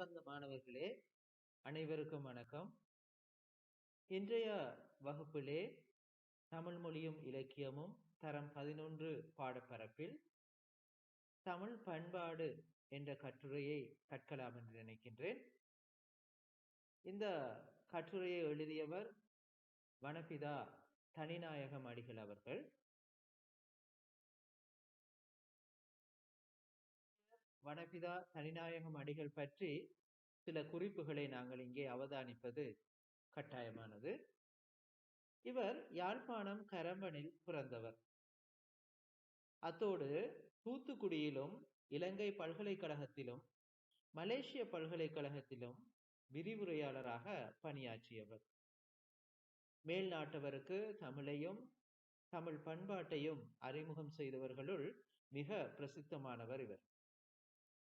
அன்பந்த மாணவர்களே அனைவருக்கும் வணக்கம். இன்றைய வகுப்பிலே தமிழ் மொழியும் இலக்கியமும் தரம் பதினொன்று பாடப்பரப்பில் தமிழ் பண்பாடு என்ற கட்டுரையை கற்கலாம் என்று நினைக்கின்றேன். இந்த கட்டுரையை எழுதியவர் வனபிதா தனிநாயகம் அடிகள் அவர்கள். வனபிதா தனிநாயகம் அடிகள் பற்றி சில குறிப்புகளை நாங்கள் இங்கே அவதானிப்பது கட்டாயமானது. இவர் யாழ்ப்பாணம் கரம்பனில் பிறந்தவர். அத்தோடு தூத்துக்குடியிலும் இலங்கை பல்கலைக்கழகத்திலும் மலேசிய பல்கலைக்கழகத்திலும் விரிவுரையாளராக பணியாற்றியவர். மேல் நாட்டவருக்கு தமிழையும் தமிழ் பண்பாட்டையும் அறிமுகம் செய்தவர்களுள் மிக பிரசித்தமானவர் இவர்.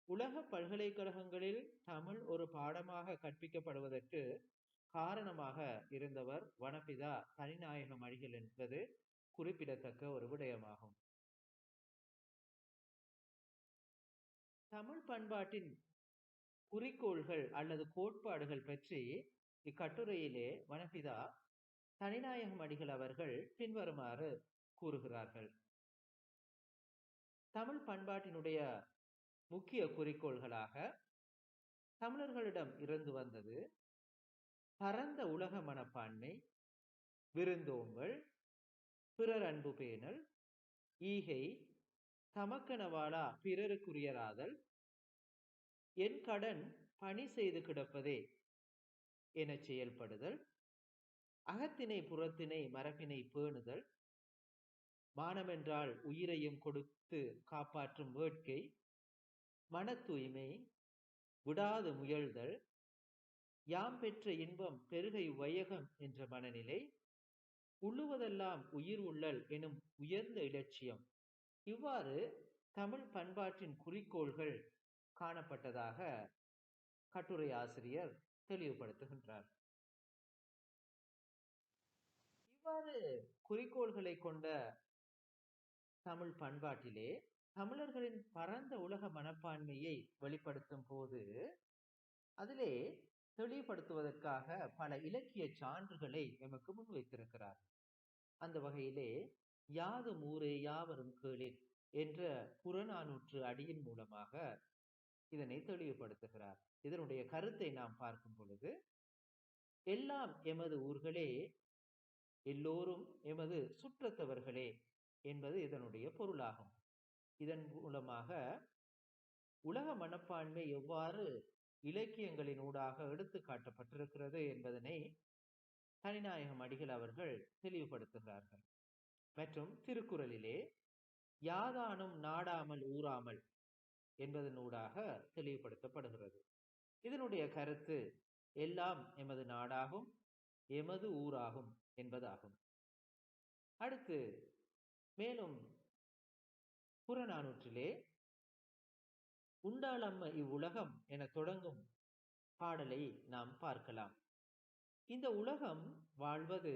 உலக பல்கலைக்கழகங்களில் தமிழ் ஒரு பாடமாக கற்பிக்கப்படுவதற்கு காரணமாக இருந்தவர் வனபிதா தனிநாயகம் அடிகள் என்பது குறிப்பிடத்தக்க ஒரு விடயமாகும். தமிழ் பண்பாட்டின் குறிக்கோள்கள் அல்லது கோட்பாடுகள் பற்றி இக்கட்டுரையிலே வனபிதா தனிநாயகம் அடிகள் அவர்கள் பின்வருமாறு கூறுகிறார்கள். தமிழ் பண்பாட்டினுடைய முக்கிய குறிக்கோள்களாக தமிழர்களிடம் இருந்து வந்தது. பரந்த உலக மனப்பான்மை விருந்தோம்பல் பிறர் அன்பு பேணல் ஈகை தமக்கனவாளா பிறருக்குரியராதல் என் கடன் பணி செய்து கிடப்பதே என செயல்படுதல் அகத்தினை புறத்தினை மரபினை பேணுதல் மானமென்றால் உயிரையும் கொடுத்து காப்பாற்றும் வேட்கை மன தூய்மை விடாது முயல்தல் யாம் பெற்ற இன்பம் பெருகை வையகம் என்ற மனநிலை உள்ளுவதெல்லாம் உயிர் உள்ளல் எனும் உயர்ந்த இலட்சியம். இவ்வாறு தமிழ் பண்பாட்டின் குறிக்கோள்கள் காணப்பட்டதாக கட்டுரை ஆசிரியர் தெளிவுபடுத்துகின்றார். இவ்வாறு குறிக்கோள்களை கொண்ட தமிழ் பண்பாட்டிலே தமிழர்களின் பரந்த உலக மனப்பான்மையை வெளிப்படுத்தும் போது அதிலே தெளிவுபடுத்துவதற்காக பல இலக்கிய சான்றுகளை எமக்கு முன்வைத்திருக்கிறார் அந்த வகையிலே யாதும் ஊரே யாவரும் கேளிர் என்ற புறநானூற்று அடியின் மூலமாக இதனை தெளிவுபடுத்துகிறார். இதனுடைய கருத்தை நாம் பார்க்கும் பொழுது எல்லாம் எமது ஊர்களே எல்லோரும் எமது சுற்றத்தவர்களே என்பது இதனுடைய பொருளாகும். இதன் மூலமாக உலக மனப்பான்மை எவ்வாறு இலக்கியங்களின் ஊடாக எடுத்து காட்டப்பட்டிருக்கிறது என்பதனை தனிநாயகம் அடிகள் அவர்கள் தெளிவுபடுத்துகிறார்கள். மற்றும் திருக்குறளிலே யாதானும் நாடாமல் ஊறாமல் என்பதனூடாக தெளிவுபடுத்தப்படுகிறது. இதனுடைய கருத்து எல்லாம் எமது நாடாகும் எமது ஊராகும் என்பதாகும். அடுத்து மேலும் புறநானூற்றிலே உண்டாளம்ம இவ்வுலகம் என தொடங்கும் பாடலை நாம் பார்க்கலாம். இந்த உலகம் வாழ்வது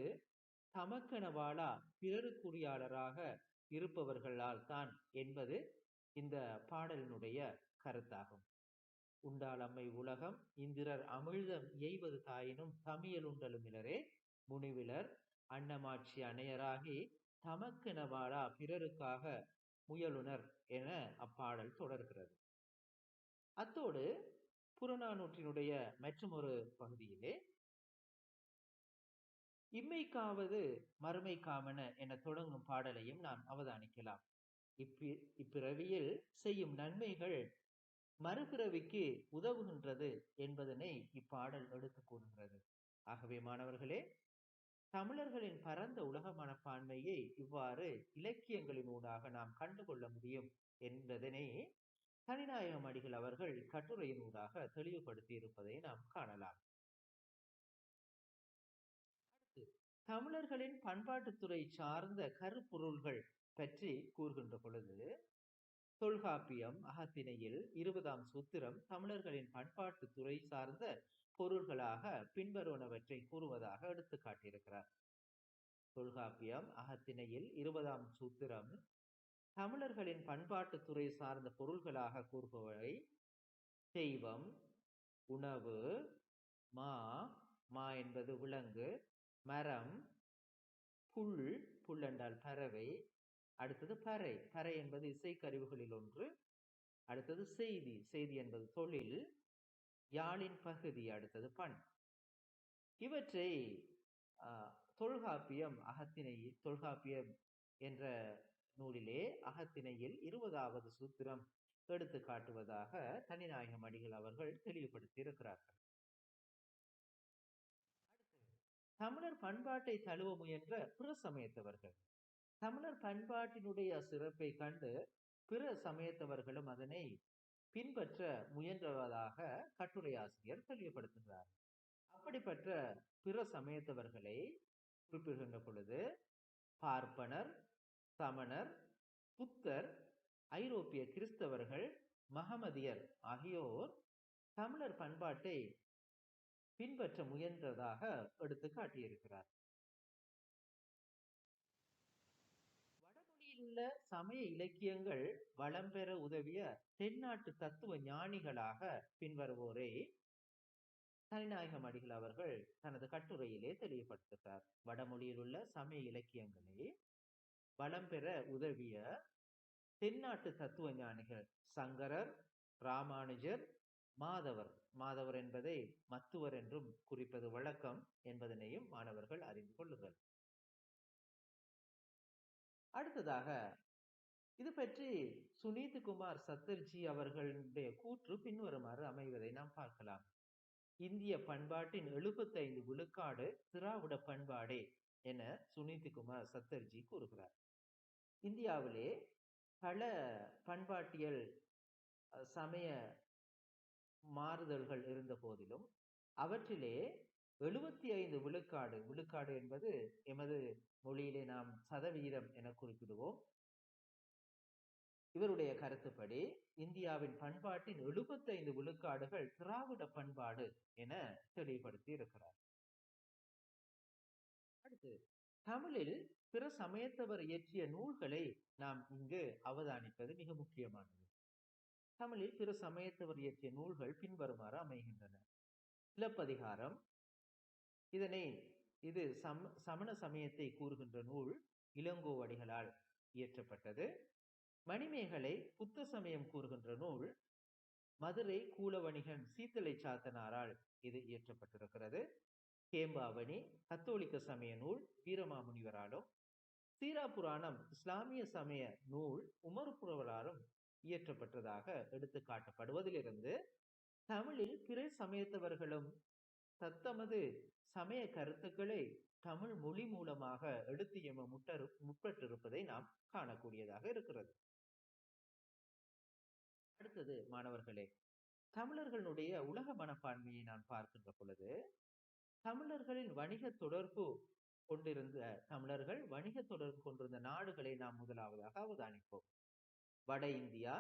தமக்கென வாழா பிறருக்குரியாளராக இருப்பவர்களால் தான் என்பது இந்த பாடலினுடைய கருத்தாகும். உண்டாளம்மை உலகம் இந்திரர் அமிழ்தம் எய்வது தாயினும் தமியலுண்டலுமிலரே முனிவிலர் அன்னமாட்சி அணையராகி தமக்கென வாழா பிறருக்காக முயலுனர் என அப்பாடல் தொடர்கிறது. அத்தோடு புறநானூற்றினுடைய மற்றொரு பகுதியிலே இம்மைக்காவது மறுமைக்காமன என தொடங்கும் பாடலையும் நாம் அவதானிக்கலாம். இப்பி இப்பிறவியில் செய்யும் நன்மைகள் மறுபிறவிக்கு உதவுகின்றது என்பதனை இப்பாடல் எடுத்து கூறுகிறது. ஆகவே மாணவர்களே தமிழர்களின் பரந்த உலக மனப்பான்மையை இவ்வாறு இலக்கியங்களின் ஊடாக நாம் கண்டுகொள்ள முடியும் என்பதனை தனிநாயகம் அடிகள் அவர்கள் கட்டுரையின் ஊடாக தெளிவுபடுத்தி இருப்பதை நாம் காணலாம். அடுத்து தமிழர்களின் பண்பாட்டுத்துறை சார்ந்த கருப்பொருள்கள் பற்றி கூறுகின்ற பொழுது தொல்காப்பியம் அகத்திணையில் இருபதாம் சூத்திரம் தமிழர்களின் பண்பாட்டு துறை சார்ந்த பொருள்களாக பின்வருவனவற்றை கூறுவதாக எடுத்து காட்டியிருக்கிறார். தொல்காப்பியம் அகத்திணையில் இருபதாம் சூத்திரம். தமிழர்களின் பண்பாட்டு துறை சார்ந்த பொருள்களாக கூறுபவை தெய்வம் உணவு மா மா என்பது விலங்கு மரம் புல் புல் என்றால் பறவை அடுத்தது பறை. பறை என்பது இசைக்கருவிகளில் ஒன்று அடுத்தது செய்தி. செய்தி என்பது தொழில். யாழின் பகுதி அடுத்தது பண். இவற்றை தொல்காப்பியம் அகத்தினை தொல்காப்பியம் என்ற நூலிலே அகத்திணையில் இருபதாவது சூத்திரம் எடுத்து காட்டுவதாக தனிநாயகம் அடிகள் அவர்கள் தெளிவுபடுத்தி இருக்கிறார்கள் தமிழர் பண்பாட்டை தழுவ முயன்ற பிற சமயத்தவர்கள். தமிழர் பண்பாட்டினுடைய சிறப்பை கண்டு பிற சமயத்தவர்களும் அதனை பின்பற்ற முயன்றதாக கட்டுரை ஆசிரியர் தெளிவுபடுத்துகிறார். அப்படிப்பட்ட பிற சமயத்தவர்களை குறிப்பிடுகின்ற பொழுது பார்ப்பனர் சமணர் புத்தர் ஐரோப்பிய கிறிஸ்தவர்கள் மகமதியர் ஆகியோர் தமிழர் பண்பாட்டை பின்பற்ற முயன்றதாக எடுத்து காட்டியிருக்கிறார் உள்ள சமய இலக்கியங்கள் வளம் பெற உதவிய தென்னாட்டு தத்துவ ஞானிகளாக பின்வருவோரை. தனிநாயகம் அடிகள் அவர்கள் தனது கட்டுரையிலே தெளிவுபடுத்துகிறார். வடமொழியில் உள்ள சமய இலக்கியங்களே வளம் பெற உதவிய தென்னாட்டு தத்துவ ஞானிகள் சங்கரர் ராமானுஜர் மாதவர். மாதவர் என்பதை மத்துவர் என்றும் குறிப்பது வழக்கம் என்பதனையும் மாணவர்கள் அறிந்து கொள்ளுங்கள். அடுத்ததாக இது பற்றி சுனீத் குமார் சத்தர்ஜி அவர்களுடைய கூற்று பின்வருமாறு அமைவதை நாம் பார்க்கலாம். இந்திய பண்பாட்டின் எழுபத்தைந்து விழுக்காடு திராவிட பண்பாடே என சுனீத் குமார் சத்தர்ஜி கூறுகிறார். இந்தியாவிலே பல பண்பாட்டியல் சமய மாறுதல்கள் இருந்த போதிலும் அவற்றிலே எழுபத்தி ஐந்து விழுக்காடு விழுக்காடு என்பது எமது மொழியிலே நாம் சதவீதம் என குறிப்பிடுவோம். இவருடைய கருத்துப்படி இந்தியாவின் பண்பாட்டின் எழுபத்தைந்து விழுக்காடுகள் திராவிட பண்பாடு என தெளிவுபடுத்தி இருக்கிறார். அடுத்து தமிழில் பிற சமயத்தவர் இயற்றிய நூல்களை நாம் இங்கு அவதானிப்பது மிக முக்கியமானது. தமிழில் பிற சமயத்தவர் இயற்றிய நூல்கள் பின்வருமாறு அமைகின்றன. சிலப்பதிகாரம் இதனை இது சம சமண சமயத்தை கூறுகின்ற நூல் இளங்கோவடிகளால் இயற்றப்பட்டது. மணிமேகலை புத்த சமயம் கூறுகின்ற நூல் மதுரை கூலவணிகன் சீத்தலை சாத்தனாரால் இது இயற்றப்பட்டிருக்கிறது. கேம்பாவணி கத்தோலிக்க சமய நூல் வீரமாமுனிவராலும் சீரா புராணம் இஸ்லாமிய சமய நூல் உமர்புரவராலும் இயற்றப்பட்டதாக எடுத்து காட்டப்படுவதிலிருந்து தமிழில் பிற சமயத்தவர்களும் தத்தமது சமய கருத்துக்களை தமிழ் மொழி மூலமாக எடுத்து எம முட்டரு முற்பட்டிருப்பதை நாம் காணக்கூடியதாக இருக்கிறது. அடுத்தது மாணவர்களே தமிழர்களுடைய உலக மனப்பான்மையை நான் பார்க்கின்ற பொழுது தமிழர்களின் வணிக தொடர்பு கொண்டிருந்த தமிழர்கள் வணிக தொடர்பு கொண்டிருந்த நாடுகளை நாம் முதலாவதாக அவதானிப்போம். வட இந்தியா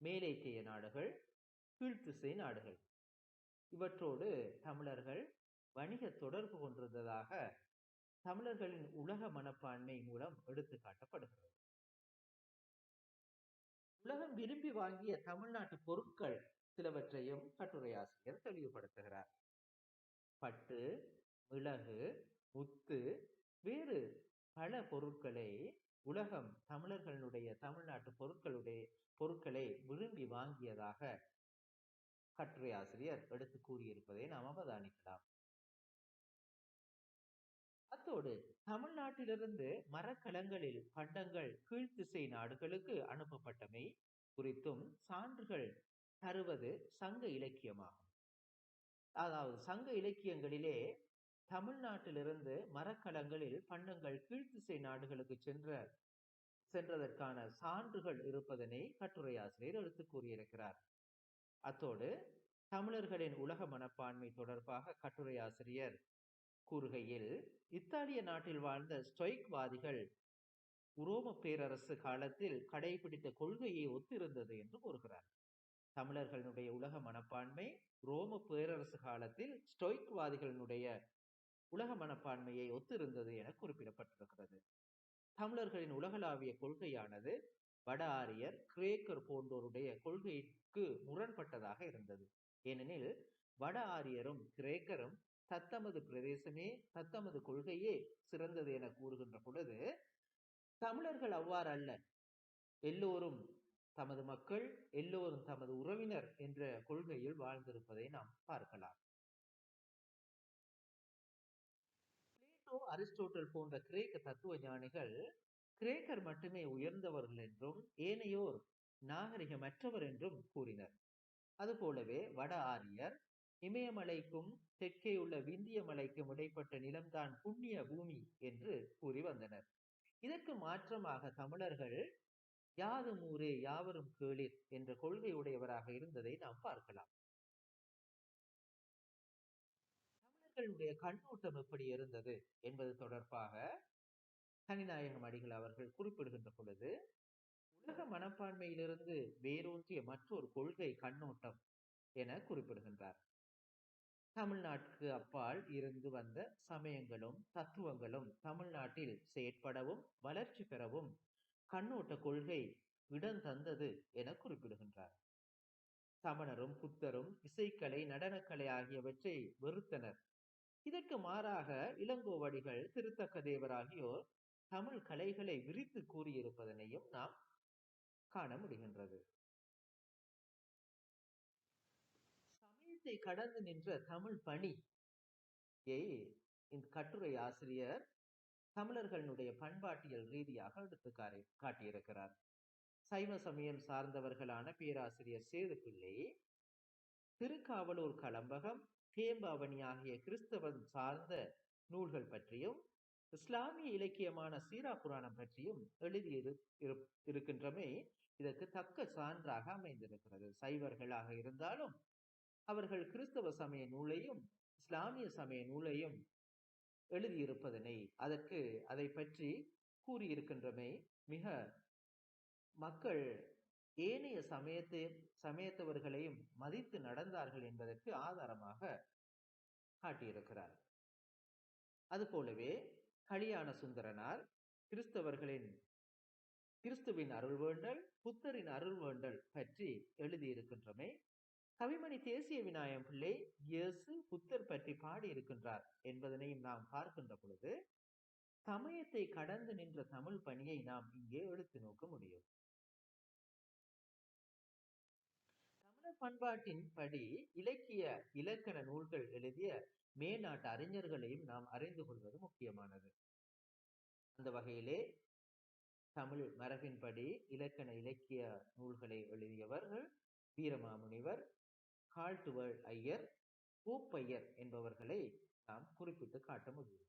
மேலைக்கிய நாடுகள் கீழ்த்திசை நாடுகள். இவற்றோடு தமிழர்கள் வணிக தொடர்பு கொண்டிருந்ததாக தமிழர்களின் உலக மனப்பான்மை மூலம் எடுத்து காட்டப்படுகிறது. உலகம் விரும்பி வாங்கிய தமிழ்நாட்டு பொருட்கள் சிலவற்றையும் கட்டுரையாசிரியர் தெளிவுபடுத்துகிறார். பட்டு மிளகு முத்து வேறு பல பொருட்களை உலகம் தமிழர்களுடைய தமிழ்நாட்டு பொருட்களுடைய பொருட்களை விரும்பி வாங்கியதாக கட்டுரை ஆசிரியர் எடுத்து கூறியிருப்பதை நாம் அவதானிக்கலாம். அத்தோடு தமிழ்நாட்டிலிருந்து மரக்கலங்களில் பண்டங்கள் கீழ்த்திசை நாடுகளுக்கு அனுப்பப்பட்டமை குறித்தும் சான்றுகள் தருவது சங்க இலக்கியமாகும். அதாவது சங்க இலக்கியங்களிலே தமிழ்நாட்டிலிருந்து மரக்கலங்களில் பண்டங்கள் கீழ்த்திசை நாடுகளுக்கு சென்ற சென்றதற்கான சான்றுகள் இருப்பதனை கட்டுரையாசிரியர் எடுத்து கூறியிருக்கிறார். அத்தோடு தமிழர்களின் உலக மனப்பான்மை தொடர்பாக கட்டுரையாசிரியர் கூறுகையில் இத்தாலிய நாட்டில் வாழ்ந்த ஸ்டொய்க்வாதிகள் உரோம பேரரசு காலத்தில் கடைபிடித்த கொள்கையை ஒத்திருந்தது என்று கூறுகிறார். தமிழர்களுடைய உலக மனப்பான்மை ரோம பேரரசு காலத்தில் ஸ்டொய்க்வாதிகளினுடைய உலக மனப்பான்மையை ஒத்திருந்தது என குறிப்பிடப்பட்டிருக்கிறது. தமிழர்களின் உலகளாவிய கொள்கையானது வட ஆரியர் கிரேக்கர் போன்றோருடைய கொள்கைக்கு முரண்பட்டதாக இருந்தது. ஏனெனில் வட ஆரியரும் கிரேக்கரும் தத்தமது பிரதேசமே தத்தமது கொள்கையே சிறந்தது என கூறுகின்ற பொழுது தமிழர்கள் அவ்வாறு அல்ல. எல்லோரும் தமது மக்கள் எல்லோரும் தமது உறவினர் என்ற கொள்கையில் வாழ்ந்திருப்பதை நாம் பார்க்கலாம். பிளேட்டோ அரிஸ்டோட்டல் போன்ற கிரேக்க தத்துவ ஞானிகள் கிரேக்கர் மட்டுமே உயர்ந்தவர்கள் என்றும் ஏனையோர் நாகரிகமற்றவர் என்றும் கூறினர். அதுபோலவே வட ஆரியர் இமயமலைக்கும் தெற்கே உள்ள விந்திய மலைக்கும் இடைப்பட்ட நிலம்தான் புண்ணிய பூமி என்று கூறி வந்தனர். இதற்கு மாற்றமாக தமிழர்கள் யாதும் ஊரே யாவரும் கேளிர் என்ற கொள்கை உடையவராக இருந்ததை நாம் பார்க்கலாம். தமிழர்களுடைய கண்ணோட்டம் எப்படி இருந்தது என்பது தொடர்பாக தனிநாயகம் அடிகள் அவர்கள் குறிப்பிடுகின்ற பொழுது உலக மனப்பான்மையிலிருந்து வேரூன்றிய மற்றொரு கொள்கை கண்ணோட்டம் என குறிப்பிடுகின்றார். தமிழ்நாட்டுக்கு அப்பால் இருந்து வந்த சமயங்களும் தத்துவங்களும் தமிழ்நாட்டில் செயற்படவும் வளர்ச்சி பெறவும் கண்ணோட்ட கொள்கை இடம் தந்தது என குறிப்பிடுகின்றார். சமணரும் புத்தரும் இசைக்கலை நடனக்கலை ஆகியவற்றை வெறுத்தனர். இதற்கு மாறாக இளங்கோவடிகள் திருத்தக்க தேவர் ஆகியோர் தமிழ் கலைகளை விரித்து கூறியிருப்பதனையும் நாம் காண முடிகின்றது. சமயத்தை கடந்து நின்ற தமிழ் பணியை இந்த கட்டுரை ஆசிரியர் தமிழர்களுடைய பண்பாட்டியல் ரீதியாக எடுத்து காட்டியிருக்கிறார். சைவ சமயம் சார்ந்தவர்களான பேராசிரியர் சேதுப்பிள்ளை திருக்காவலூர் கலம்பகம் தேம்பாவணி ஆகிய கிறிஸ்தவம் சார்ந்த நூல்கள் பற்றியும் இஸ்லாமிய இலக்கியமான சீரா புராணம் பற்றியும் எழுதி இருக்கின்றமே. இதற்கு தக்க சான்றாக அமைந்திருக்கிறது. சைவர்களாக இருந்தாலும் அவர்கள் கிறிஸ்தவ சமய நூலையும் இஸ்லாமிய சமய நூலையும் எழுதியிருப்பதனை அதற்கு அதை பற்றி கூறியிருக்கின்றமை. மிக மக்கள் ஏனைய சமயத்தை சமயத்தவர்களையும் மதித்து நடந்தார்கள் என்பதற்கு ஆதாரமாக காட்டியிருக்கிறார் அதுபோலவே கலியான சுந்தரனார் கிறிஸ்தவர்களின் கிறிஸ்துவின் அருள் வேண்டல் புத்தரின் அருள் வேண்டல் பற்றி எழுதியிருக்கின்றமை. கவிமணி தேசிய விநாயகம் பிள்ளை இயேசு புத்தர் பற்றி பாடியிருக்கின்றார் என்பதனையும் நாம் பார்க்கின்ற பொழுது சமயத்தை கடந்து நின்ற தமிழ் பணியை நாம் இங்கே எடுத்து நோக்க முடியும். தமிழர் பண்பாட்டின் படி இலக்கிய இலக்கண நூல்கள் எழுதிய மேநாட்டு அறிஞர்களையும் நாம் அறிந்து கொள்வது முக்கியமானது. அந்த வகையிலே தமிழ் மரபின்படி இலக்கண இலக்கிய நூல்களை எழுதியவர்கள் வீரமாமுனிவர் கால்டுவல் ஐயர் பூப்பையர் என்பவர்களை நாம் குறிப்பிட்டு காட்ட முடியும்.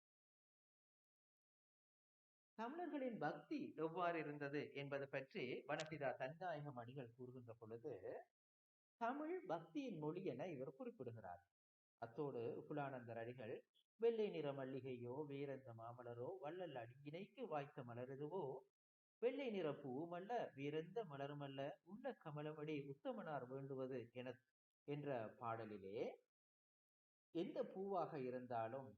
தமிழர்களின் பக்தி எவ்வாறு இருந்தது என்பது பற்றி வனபிதா தன்நாயகம் அடிகள் கூறுகின்ற பொழுது தமிழ் பக்தியின் மொழி என இவர் குறிப்பிடுகிறார். அத்தோடு புலானந்தர் அடிகள் வெள்ளை நிற மல்லிகையோ வேறெந்த மாமலரோ வள்ளல் அடியினைக்கு வாய்த்த மலருதுவோ? வெள்ளை நிற பூவுமல்ல வேறெந்த மலருமல்ல உள்ள கமலமடி உத்தமனார் வேண்டுவது என என்ற பாடலிலே எந்த பூவாக இருந்தாலும்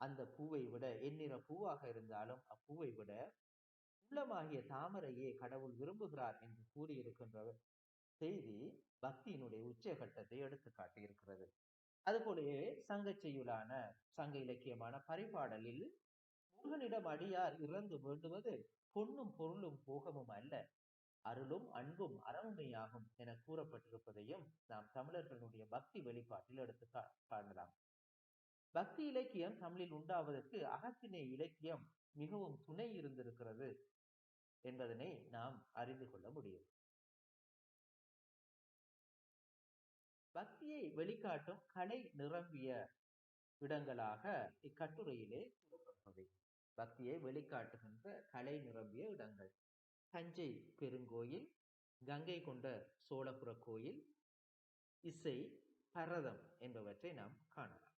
அந்த பூவை விட எந்நிற பூவாக இருந்தாலும் அப்பூவை விட உள்ளமாகிய தாமரையே கடவுள் விரும்புகிறார் என்று கூறியிருக்கின்ற செய்தி பக்தியினுடைய உச்சகட்டத்தை எடுத்து காட்டியிருக்கிறது. அதுபோலவே சங்க செய்யுளான சங்க இலக்கியமான பரிபாடலில் முருகனிடம் அடியார் இறந்து வேண்டுவது பொன்னும் பொருளும் போகமும் அல்ல. அருளும் அன்பும் அறவுமையாகும் என கூறப்பட்டிருப்பதையும் நாம் தமிழர்களுடைய பக்தி வெளிப்பாட்டில் எடுத்து காணலாம். பக்தி இலக்கியம் தமிழில் உண்டாவதற்கு அகத்தினை இலக்கியம் மிகவும் துணை இருந்திருக்கிறது என்பதனை நாம் அறிந்து கொள்ள முடியும். பக்தியை வெளிக்காட்டும் கலை நிரம்பிய இடங்களாக இக்கட்டுரையிலே கூறப்பட்டவை. பக்தியை வெளிக்காட்டுகின்ற கலை நிரம்பிய இடங்கள். தஞ்சை பெருங்கோயில் கங்கை கொண்ட சோழபுர கோயில் இசை பரதம் என்பவற்றை நாம் காணலாம்.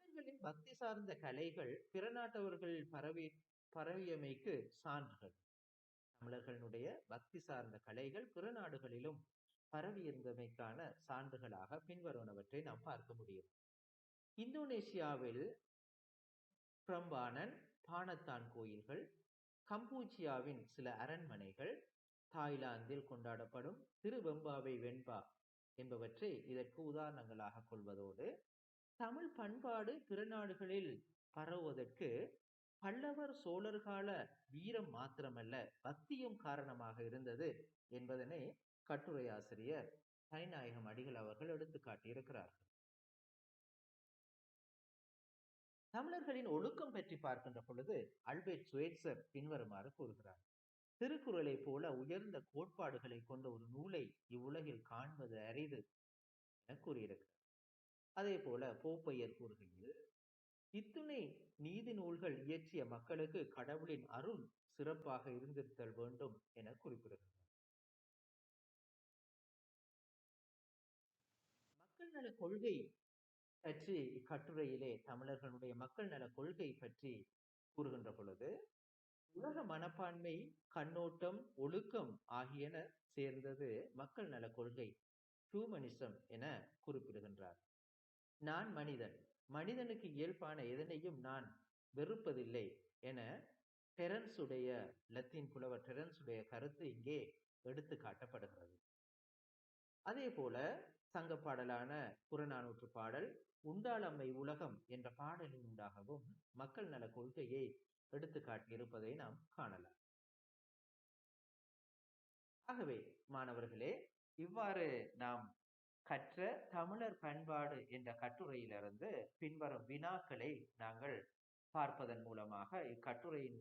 தமிழர்களின் பக்தி சார்ந்த கலைகள் பிற நாட்டவர்கள் பரவி பரவியமைக்கு சான்றுகள். தமிழர்களுடைய பக்தி சார்ந்த கலைகள் பிற நாடுகளிலும் பரவியிருந்தமைக்கான சான்றுகளாக பின்வருவனவற்றை நாம் பார்க்க முடியும். இந்தோனேசியாவில் பிரம்பானன் பானத்தான் கோயில்கள் கம்பூச்சியாவின் சில அரண்மனைகள் தாய்லாந்தில் கொண்டாடப்படும் திருவெம்பாவை வெண்பா என்பவற்றை இதற்கு உதாரணங்களாக கொள்வதோடு தமிழ் பண்பாடு பிற நாடுகளில் பரவுவதற்கு பல்லவர் சோழர் கால வீரம் மாத்திரமல்ல பக்தியும் காரணமாக இருந்தது என்பதனை கட்டுரை ஆசிரியர் தனிநாயகம் அடிகள் அவர்கள் எடுத்து காட்டியிருக்கிறார்கள். தமிழர்களின் ஒழுக்கம் பற்றி பார்க்கின்ற பொழுது அல்பேட் சுவேட்சர் பின்வருமாறு கூறுகிறார். திருக்குறளை போல உயர்ந்த கோட்பாடுகளை கொண்ட ஒரு நூலை இவ்வுலகில் காண்பது அரிது என கூறியிருக்கிறார். அதே போல போப்பையர் கூறுகையில் இத்துணை நீதி நூல்கள் இயற்றிய மக்களுக்கு கடவுளின் அருள் சிறப்பாக இருந்திருத்தல் வேண்டும் என குறிப்பிடுகிறார். நல கொள்கை பற்றி இக்கட்டுரையிலே தமிழர்களுடைய மக்கள் நல கொள்கை பற்றி கூறுகின்ற பொழுது உலக மனப்பான்மை கண்ணோட்டம் ஒழுக்கம் ஆகியன சேர்ந்தது மக்கள் நல கொள்கை ஹியூமனிசம் என குறிப்பிடுகின்றார். நான் மனிதன். மனிதனுக்கு இயல்பான எதனையும் நான் வெறுப்பதில்லை என டெரன்ஸுடைய லத்தீன் புலவர் டெரன்ஸுடைய கருத்து இங்கே எடுத்து காட்டப்படுகிறது. அதே போல சங்க பாடலான புறநானூற்று பாடல் உண்டாளம்மை உலகம் என்ற பாடலின் உண்டாகவும் மக்கள் நல கொள்கையை எடுத்து காட்டியிருப்பதை நாம் காணலாம். ஆகவே மாணவர்களே இவ்வாறு நாம் கற்ற தமிழர் பண்பாடு என்ற கட்டுரையிலிருந்து பின்வரும் வினாக்களை நாங்கள் பார்ப்பதன் மூலமாக இக்கட்டுரையின்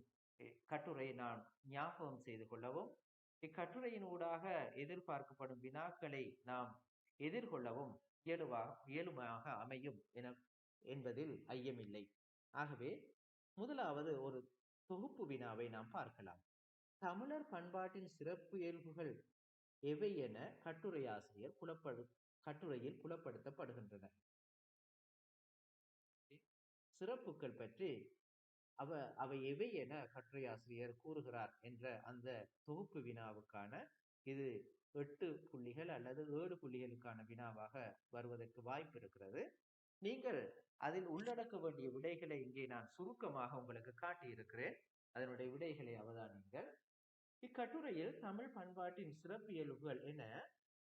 கட்டுரையை நாம் ஞாபகம் செய்து கொள்ளவும் இக்கட்டுரையின் ஊடாக எதிர்பார்க்கப்படும் வினாக்களை நாம் எதிர்கொள்ளவும் இயலுவா இயலுமாக அமையும் என என்பதில் ஐயமில்லை. ஆகவே முதலாவது ஒரு தொகுப்பு வினாவை நாம் பார்க்கலாம். தமிழர் பண்பாட்டின் சிறப்பு இயல்புகள் எவை என கட்டுரையாசிரியர் புலப்படு கட்டுரையில் புலப்படுத்தப்படுகின்றன சிறப்புகள் பற்றி அவ அவை எவை என கட்டுரையாசிரியர் கூறுகிறார் என்ற அந்த தொகுப்பு வினாவுக்கான இது எட்டு புள்ளிகள் அல்லது ஏழு புள்ளிகளுக்கான வினாவாக வருவதற்கு வாய்ப்பு இருக்கிறது. நீங்கள் அதில் உள்ளடக்க வேண்டிய விடைகளை இங்கே நான் சுருக்கமாக உங்களுக்கு காட்டியிருக்கிறேன். அதனுடைய விடைகளை அவதானிங்கள் இக்கட்டுரையில் தமிழ் பண்பாட்டின் சிறப்பியல்புகள் என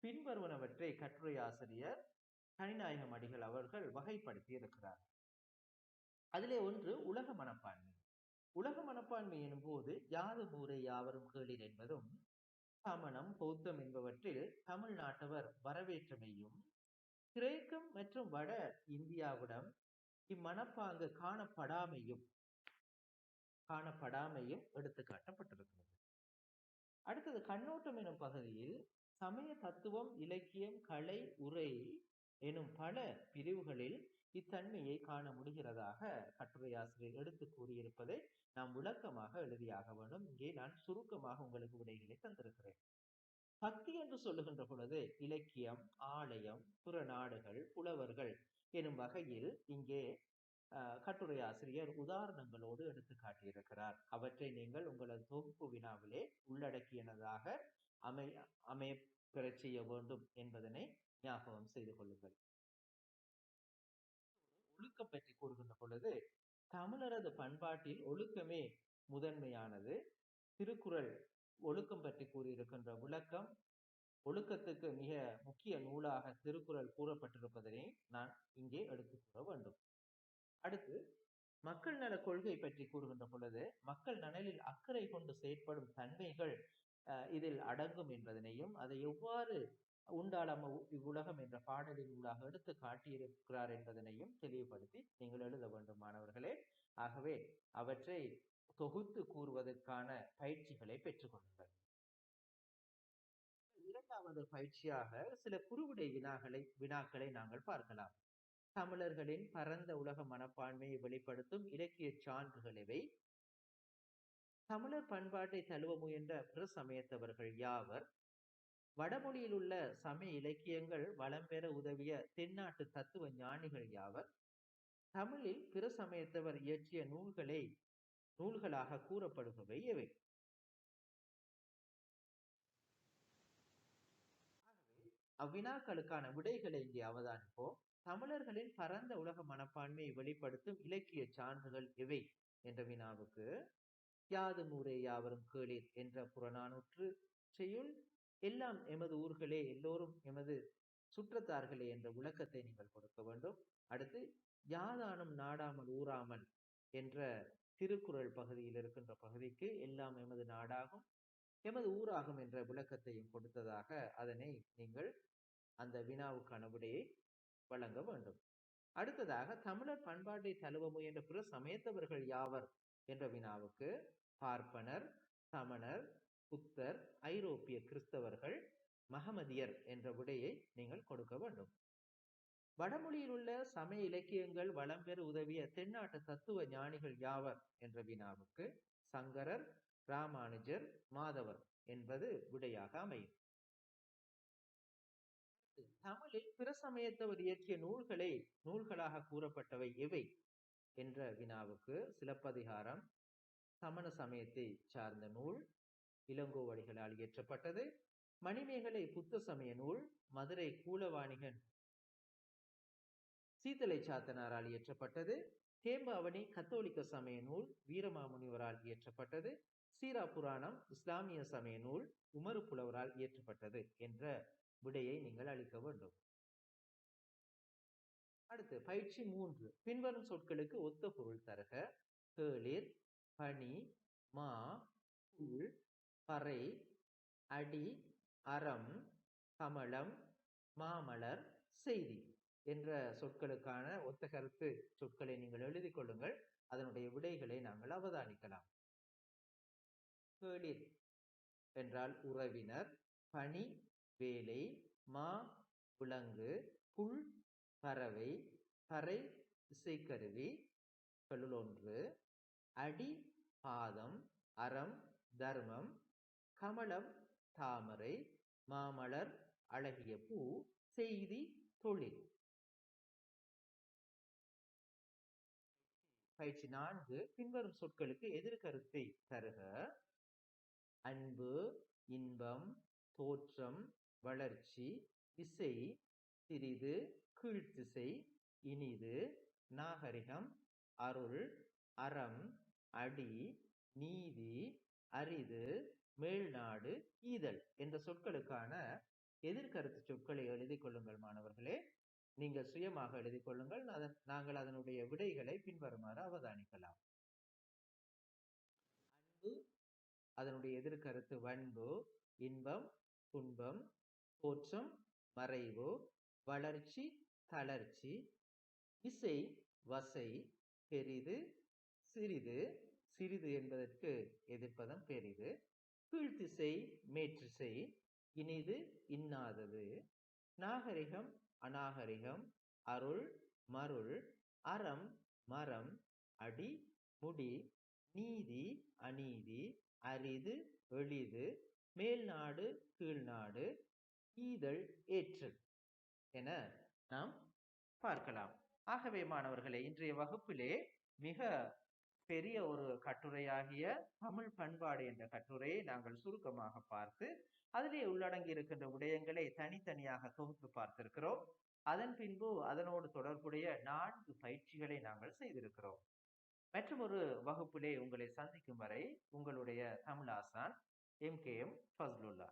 பின்வருவனவற்றை கட்டுரை ஆசிரியர் கனிநாயகம் அடிகள் அவர்கள் வகைப்படுத்தி இருக்கிறார் அதிலே ஒன்று உலக மனப்பான்மை. உலக மனப்பான்மை எனும் போது யாது ஊரை யாவரும் கேளிர் என்பதும் சமணம் பௌத்தம் என்பவற்றில் தமிழ்நாட்டவர் வரவேற்றமையும் கிரேக்கம் மற்றும் வட இந்தியாவிடம் இம்மனப்பாங்கு காணப்படாமையும் காணப்படாமையும் எடுத்து காட்டப்பட்டிருக்கிறது அடுத்தது கண்ணோட்டம் எனும் பகுதியில் சமய தத்துவம் இலக்கியம் கலை உரை எனும் பல பிரிவுகளில் இத்தன்மையை காண முடிகிறதாக கட்டுரையாசிரியர் எடுத்து கூறியிருப்பதை நாம் விளக்கமாக எழுதியாக வேண்டும். இங்கே நான் சுருக்கமாக உங்களுக்கு விடைகளை தந்திருக்கிறேன். பக்தி என்று சொல்லுகின்ற பொழுது இலக்கியம் ஆலயம் புற நாடுகள் புலவர்கள் எனும் வகையில் இங்கே கட்டுரை ஆசிரியர் உதாரணங்களோடு எடுத்து காட்டியிருக்கிறார். அவற்றை நீங்கள் உங்களது தொகுப்பு வினாவிலே உள்ளடக்கியனதாக அமை அமைய பெறச் செய்ய வேண்டும் என்பதனை ஞாபகம் செய்து கொள்ளுங்கள். ஒழுக்கம் பற்றி கூறுகின்ற பொழுது தமிழரது பண்பாட்டில் ஒழுக்கமே முதன்மையானது. திருக்குறள் ஒழுக்கம் பற்றி கூறியிருக்கின்ற விளக்கம் ஒழுக்கத்துக்கு மிக முக்கிய நூலாக திருக்குறள் கூறப்பட்டிருப்பதனை நான் இங்கே எடுத்து கூற வேண்டும். அடுத்து மக்கள் நல கொள்கை பற்றி கூறுகின்ற பொழுது மக்கள் நலனில் அக்கறை கொண்டு செயற்படும் தன்மைகள் இதில் அடங்கும் என்பதனையும் அதை எவ்வாறு உண்டாளம இவ்வுலகம் என்ற பாடலின் ஊடாக எடுத்து காட்டியிருக்கிறார் என்பதனையும் தெளிவுபடுத்தி நீங்கள் எழுத வேண்டும் மாணவர்களே. ஆகவே அவற்றை தொகுத்து கூறுவதற்கான பயிற்சிகளை பெற்றுக்கொள்ளுங்கள். இரண்டாவது பயிற்சியாக சில குறுவிடை வினாக்களை வினாக்களை நாங்கள் பார்க்கலாம். தமிழர்களின் பரந்த உலக மனப்பான்மையை வெளிப்படுத்தும் இலக்கிய சான்றுகள் இவை தமிழர் பண்பாட்டை தழுவ முயன்ற பிற சமயத்தவர்கள் யாவர்? வடமொழியில் உள்ள சமய இலக்கியங்கள் வளம் பெற உதவிய தென்னாட்டு தத்துவ ஞானிகள் யாவர்? தமிழில் பிற சமயத்தவர் இயற்றிய நூல்களை நூல்களாக கூறப்படுபவை எவை? அவ்வினாக்களுக்கான விடைகளை இங்கே அவதானிப்போம். தமிழர்களின் பரந்த உலக மனப்பான்மையை வெளிப்படுத்தும் இலக்கிய சான்றுகள் எவை? என்ற வினாவுக்கு யாது ஊரே யாவரும் கேளீர் என்ற புறநானூற்று செய்யுள் எல்லாம் எமது ஊர்களே எல்லோரும் எமது சுற்றத்தார்களே என்ற விளக்கத்தை நீங்கள் கொடுக்க வேண்டும். அடுத்து யாதானும் நாடாமல் ஊறாமல் என்ற திருக்குறள் பகுதியில் இருக்கின்ற பகுதிக்கு எல்லாம் எமது நாடாகும் எமது ஊராகும் என்ற விளக்கத்தையும் கொடுத்ததாக அதனை நீங்கள் அந்த வினாவுக்கான விடையை வழங்க வேண்டும். அடுத்ததாக தமிழர் பண்பாட்டை தழுவ முயன்ற பிற சமயத்தவர்கள் யாவர் என்ற வினாவுக்கு பார்ப்பனர் சமணர் புத்தர் ஐரோப்பிய கிறிஸ்தவர்கள் மகமதியர் என்ற விடையை நீங்கள் கொடுக்க வேண்டும். வடமொழியில் உள்ள சமய இலக்கியங்கள் வளம் பெற உதவிய தென்னாட்டு தத்துவ ஞானிகள் யாவர் என்ற வினாவுக்கு சங்கரர் ராமானுஜர் மாதவர் என்பது விடையாக அமையும். தமிழில் பிற சமயத்தவர் இயற்றிய நூல்களை நூல்களாக கூறப்பட்டவை எவை என்ற வினாவுக்கு சிலப்பதிகாரம் சமண சமயத்தை சார்ந்த நூல் இளங்கோவடிகளால் இயற்றப்பட்டது மணிமேகலை புத்த சமய நூல் மதுரை கூலவாணிகன் சீத்தலை சாத்தனாரால் இயற்றப்பட்டது தேம்பாவணி கத்தோலிக்க சமய நூல் வீரமாமுனிவரால் இயற்றப்பட்டது சீரா புராணம் இஸ்லாமிய சமய நூல் உமரு புலவரால் இயற்றப்பட்டது என்ற விடையை நீங்கள் அளிக்க வேண்டும். அடுத்து பயிற்சி மூன்று பின்வரும் சொற்களுக்கு ஒத்த பொருள் தருக. கேளிர் பனி மா புல் பறை அடி அறம் கமலம் மாமலர் செய்தி என்ற சொற்களுக்கான ஒத்த கருத்து சொற்களை நீங்கள் எழுதிக் கொள்ளுங்கள். அதனுடைய விடைகளை நாங்கள் அவதானிக்கலாம். கேளிர் என்றால் உறவினர் பனி வேலை மா விலங்கு புல் பறவை பறை இசைக்கருவி சொல்லுள் அடி பாதம் அறம் தர்மம் கமலம் தாமரை மாமலர் அழகிய பூ செய்தி தொழில். பயிற்சி நான்கு பின்வரும் சொற்களுக்கு எதிர்கருத்தை தருக. அன்பு இன்பம் தோற்றம் வளர்ச்சி இசை சிறிது கீழ்த்திசை இனிது நாகரிகம் அருள் அறம் அடி நீதி அரிது மேல்நாடு ஈதல் என்ற சொற்களுக்கான எதிர்கருத்து சொற்களை எழுதி கொள்ளுங்கள் மாணவர்களே. நீங்கள் சுயமாக எழுதி கொள்ளுங்கள். அதன் நாங்கள் அதனுடைய விடைகளை பின்வருமாறு அவதானிக்கலாம். அன்பு அதனுடைய எதிர்கருத்து வன்பு இன்பம் துன்பம் தோற்றம் மறைவு வளர்ச்சி தளர்ச்சி இசை வசை பெரிது சிறிது சிறிது என்பதற்கு எதிர்ப்பதம் பெரிது. கீழ்த்திசை மேற்றிசை இனிது இன்னாதது. நாகரிகம் அநாகரிகம் அருள் மருள் அறம் மரம் அடி முடி நீதி அநீதி அரிது எளிது மேல்நாடு கீழ்நாடு ஈதல் ஏற்றல் என நாம் பார்க்கலாம். ஆகவே மாணவர்களே இன்றைய வகுப்பிலே மிக பெரிய ஒரு கட்டுரையாகிய தமிழ் பண்பாடு என்ற கட்டுரையை நாங்கள் சுருக்கமாக பார்த்து அதிலே உள்ளடங்கி இருக்கின்ற விடயங்களை தனித்தனியாக தொகுத்து பார்த்திருக்கிறோம். அதன் பின்பு அதனோடு தொடர்புடைய நான்கு பயிற்சிகளை நாங்கள் செய்திருக்கிறோம். மற்றும் ஒரு வகுப்பிலே உங்களை சந்திக்கும் வரை உங்களுடைய தமிழ் ஆசான் எம் கே எம் ஃபஸ்லுல்லா.